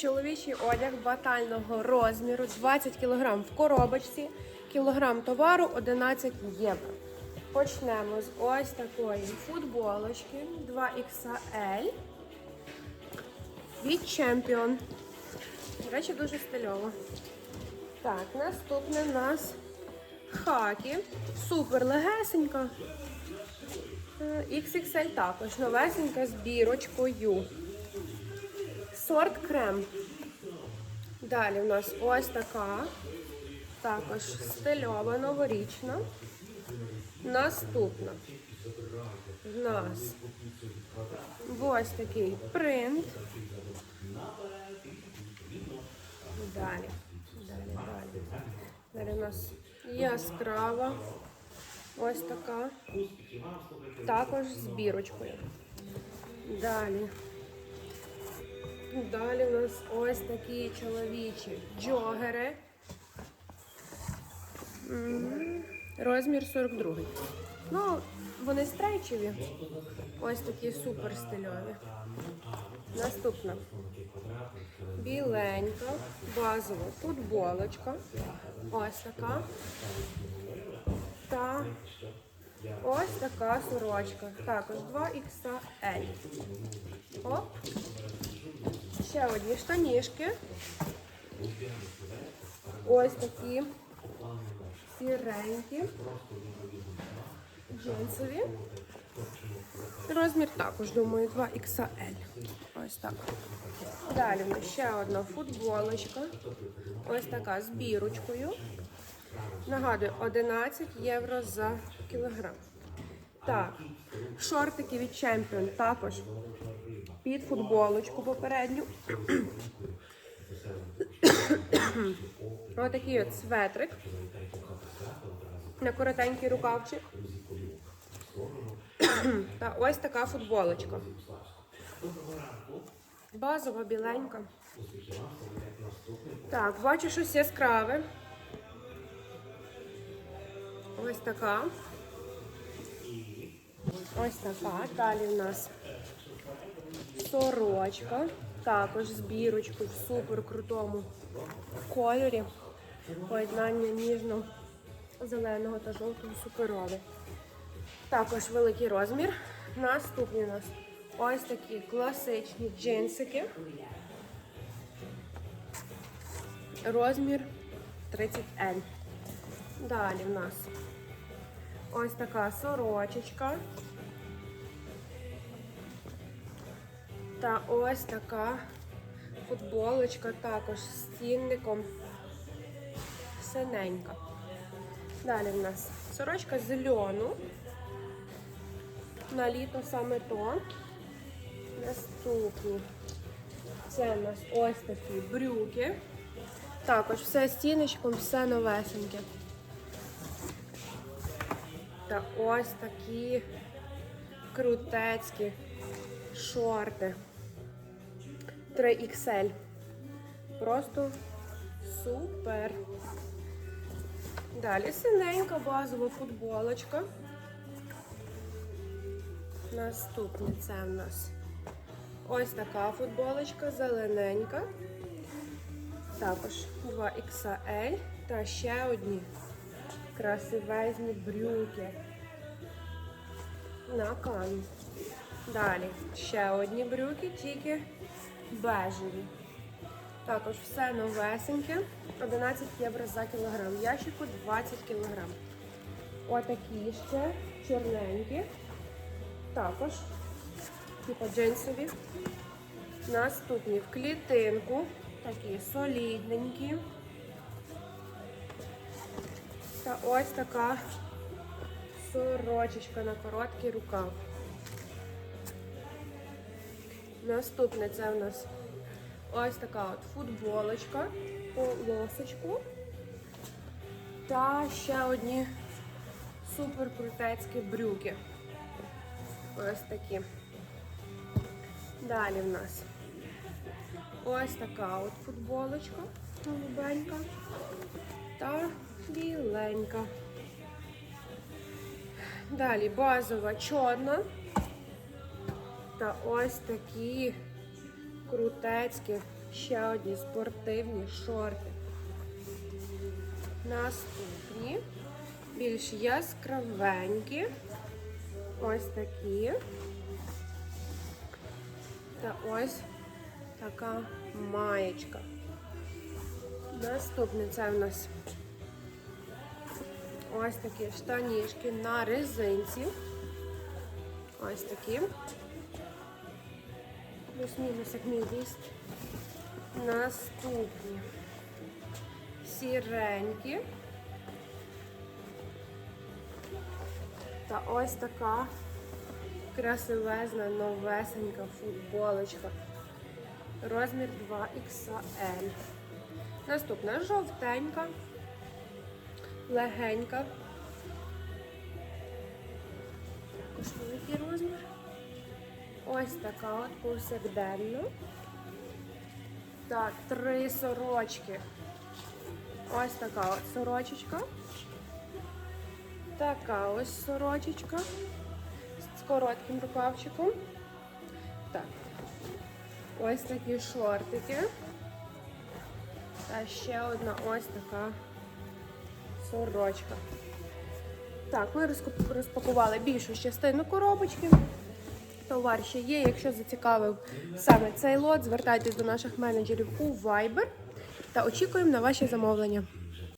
Чоловічий одяг батального розміру 20 кг в коробочці, кілограм товару 11 євро. Почнемо з ось такої футболочки 2XL від Champion. До речі, дуже стильово. Так, наступне в нас хакі. Супер легесенька. Е, XXL також новесенька з бірочкою. Сорт крем. Далі у нас ось така. Також стильова, новорічна. Наступна. В нас ось такий принт. Далі. Далі, далі. Далі у нас яскрава. Ось така. Також з бірочкою. Далі. Далі у нас ось такі чоловічі джогери. Розмір 42. Ну, вони стрейчеві. Ось такі супер стильові. Наступна. Біленька, базова футболочка. Ось така. Та ось така сорочка. Також 2XL. Оп. Ще одні штанішки. Ось такі сіренькі. Джинсові. Розмір також, думаю, 2XL. Ось так. Далі ще одна футболочка. Ось така з бірочкою. Нагадую, 11 євро за кілограм. Так, шортики від Champion також під футболочку попередню. Отакий от светрик. На коротенький рукавчик. Та ось така футболочка. Базова біленька. Так, бачу щось яскраве. Ось така. Ось така. Далі в нас сорочка. Також з бірочкою в супер крутому кольорі. Поєднання ніжно-зеленого та жовтого суперове. Також великий розмір. Наступні у нас ось такі класичні джинсики. Розмір 30L. Далі в нас ось така сорочечка. Та ось така футболочка також з цінником синенька. Далі в нас сорочка з льону. На літо саме то. Наступні. Це у нас ось такі брюки. Також все з ціночком, все новесеньке. Та ось такі крутецькі шорти. 3XL. Просто супер. Далі синенька базова футболочка. Наступне це в нас ось така футболочка, зелененька. Також 2XL та ще одні красивезні брюки. На камінь. Далі ще одні брюки, тільки бежеві. Також все новесеньке. 11 євро за кілограм. Ящику 20 кілограм. Отакі ще чорненькі. Також, типу джинсові. Наступні в клітинку. Такі солідненькі. Та ось така сорочечка на короткий рукав. Наступне це у нас ось така от футболочка по лосочку. Та ще одні супер крутецькі брюки. Ось такі. Далі в нас ось така от футболочка голубенька та біленька. Далі базова чорна. Та ось такі крутецькі Ще одні спортивні шорти. Наступні. Більш яскравенькі. Ось такі. Та ось така маєчка. Наступне це в нас ось такі штанішки на резинці. Ось такі. Плюс-мінус як мій віст. Наступні. Сіренькі. Та ось така красивезна новесенька футболочка. Розмір 2XL. Наступна жовтенька, легенька. Також великий розмір. Ось така от повсякденна. Так, три сорочки. Ось така от сорочечка. Така ось сорочечка з коротким рукавчиком. Так. Ось такі шортики. Та ще одна ось така сорочка. Так, ми розпакували більшу частину коробочки. Товар ще є. Якщо зацікавив саме цей лот, звертайтесь до наших менеджерів у Viber та очікуємо на ваші замовлення.